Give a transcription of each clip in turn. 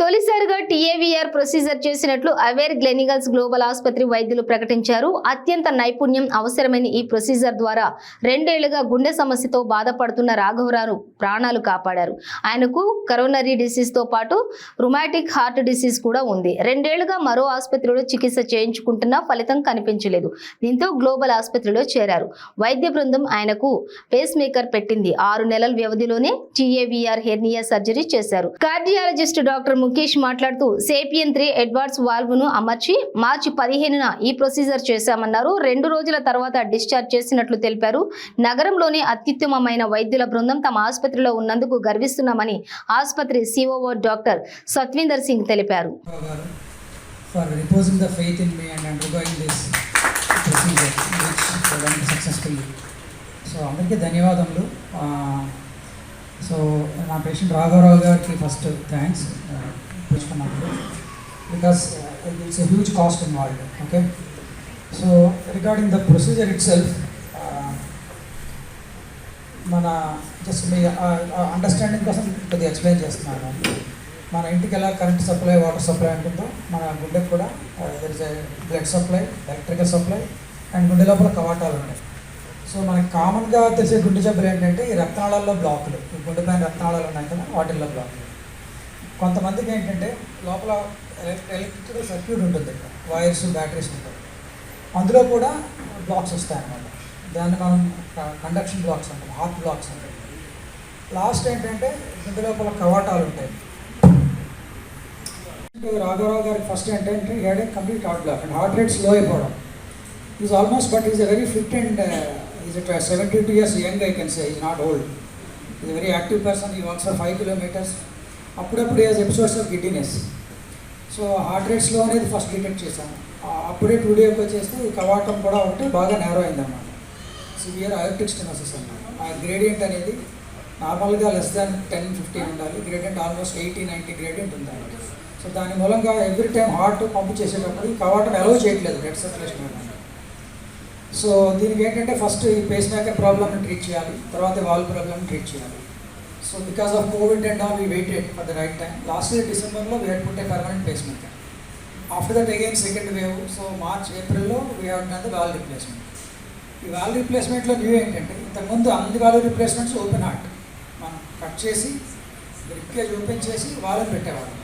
తొలిసారిగా TAVR procedure చేసినట్లు Aware Gleneagles Global ఆసుపత్రి వైద్యులు ప్రకటించారు. అత్యంత నైపుణ్యం అవసరమైన ఈ ప్రొసీజర్ ద్వారా రెండేళ్ళుగా గుండె సమస్యతో బాధపడుతున్న రాఘవరావు ప్రాణాలు కాపాడారు. ఆయనకు కరోనరీ డిసీజ్తో పాటు రుమాటిక్ హార్ట్ డిసీజ్ కూడా ఉంది. రెండేళ్ళుగా మరో ఆసుపత్రిలో చికిత్స చేయించుకుంటున్నా ఫలితం కనిపించలేదు. దీంతో గ్లోబల్ ఆసుపత్రిలో చేరారు. వైద్య బృందం ఆయనకు పేస్ మేకర్ పెట్టింది. ఆరు నెలల వ్యవధిలోనే టీఏవీఆర్ హెర్నియా సర్జరీ చేశారు. కార్డియాలజిస్ట్ డాక్టర్ ముఖేష్ మాట్లాడుతూ సేపియన్ త్రీ ఎడ్వార్డ్స్ వాల్వ్ను అమర్చి మార్చి పదిహేనున ఈ ప్రొసీజర్ చేశామన్నారు. రెండు రోజుల తర్వాత డిశ్చార్జ్ చేసినట్లు తెలిపారు. నగరంలోని అత్యుత్తమమైన వైద్యుల బృందం తమ ఆసుపత్రిలో ఉన్నందుకు గర్విస్తున్నామని ఆసుపత్రి సిఓఓ డాక్టర్ సత్వీందర్ సింగ్ తెలిపారు. సో అందరికీ ధన్యవాదములు. సో నా పేషెంట్ రాఘవరావు గారికి first thanks పుచ్చుకున్నప్పుడు. Because it's a huge cost involved okay so regarding the procedure itself మన జస్ట్ మీ అండర్స్టాండింగ్ కోసం కొద్దిగా ఎక్స్ప్లెయిన్ చేస్తున్నాను. మన ఇంటికి ఎలా కరెంట్ సప్లై వాటర్ సప్లై ఉంటుందో మన గుండెకి కూడా there is blood supply electrical supply and గుండె లోపల కవాటాలు ఉన్నాయి. సో మనకి కామన్గా తెలిసే గుండె జబ్బులు ఏంటంటే ఈ రక్తనాళాల్లో బ్లాకులు గుండెపైన గుండె రక్తనాళాలు ఉన్నాయి కదా వాటిల్లో బ్లాక్ కొంతమందికి ఏంటంటే లోపల ఎలక్ట్రికల్ సర్క్యూట్ ఉంటుంది వైర్స్ బ్యాటరీస్ ఉంటాయి. అందులో కూడా బ్లాక్స్ వస్తాయి అన్నమాట. దాన్ని మనం కండక్షన్ బ్లాక్స్ అంటాం హార్ట్ బ్లాక్స్ అంటాం. లాస్ట్ ఏంటంటే గుండె లోపల కవాటాలు ఉంటాయి. రాఘవరావు గారికి ఫస్ట్ ఏంటంటే had complete heart block and heart rate slow అయిపోవడం. Is almost but is a very fit and is seventy two years young I can say is not old is very active person he walks for five kilometres అప్పుడప్పుడు has episodes of giddiness so heart rate slow అనేది first detect చేశాను. అప్పుడే two డేకి వచ్చేస్తే కవాటం కూడా ఒకటి బాగా narrow అయిందన్నమాట. సివియర్ అయోటిక్ స్టెనోసిస్ అన్నమాట. ఆ గ్రేడియంట్ అనేది నార్మల్గా లెస్ దాన్ టెన్ ఫిఫ్టీన్ ఉండాలి. Gradient almost eighty ninety gradient ఉండాలి. సో దాని మూలంగా ఎవ్రీ టైం హార్ట్ పంపు చేసేటప్పుడు కవాటం అలౌ చేయట్లేదు. బ్లడ్ సర్క్యులేషన్ అనేది సో దీనికి ఏంటంటే ఫస్ట్ ఈ పేస్ మేకర్ ప్రాబ్లమ్ని ట్రీట్ చేయాలి తర్వాత వాల్ ప్రాబ్లమ్ని ట్రీట్ చేయాలి. So because of COVID and all we waited for the right time last year డిసెంబర్లో we had put the permanent pacemaker after that again second wave so March ఏప్రిల్లో we had the valve replacement ఈ valve రిప్లేస్మెంట్లో new ఏంటంటే ఇంతకుముందు అన్ని valve replacements open heart మనం cut చేసి రిక్కేజ్ ఓపెన్ చేసి వాళ్ళని పెట్టేవాళ్ళం.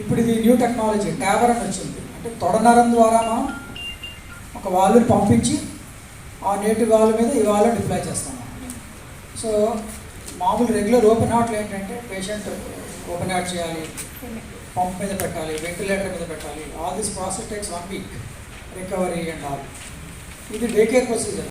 ఇప్పుడు ఇది న్యూ టెక్నాలజీ ట్యాబర్ అని వచ్చింది. అంటే తొడనరం ద్వారా మనం ఒక వాల్ని పంపించి ఆ నేటి వాల్ మీద ఈ వాల్ డిప్లాయ్ చేస్తాం. సో మామూలు రెగ్యులర్ ఓపెన్ హార్ట్లు ఏంటంటే పేషెంట్ ఓపెన్ హార్ట్ చేయాలి పంప్ మీద పెట్టాలి వెంటిలేటర్ మీద పెట్టాలి. All this process takes one week. Recovery and all. ఇది డే కేర్ ప్రొసీజర్.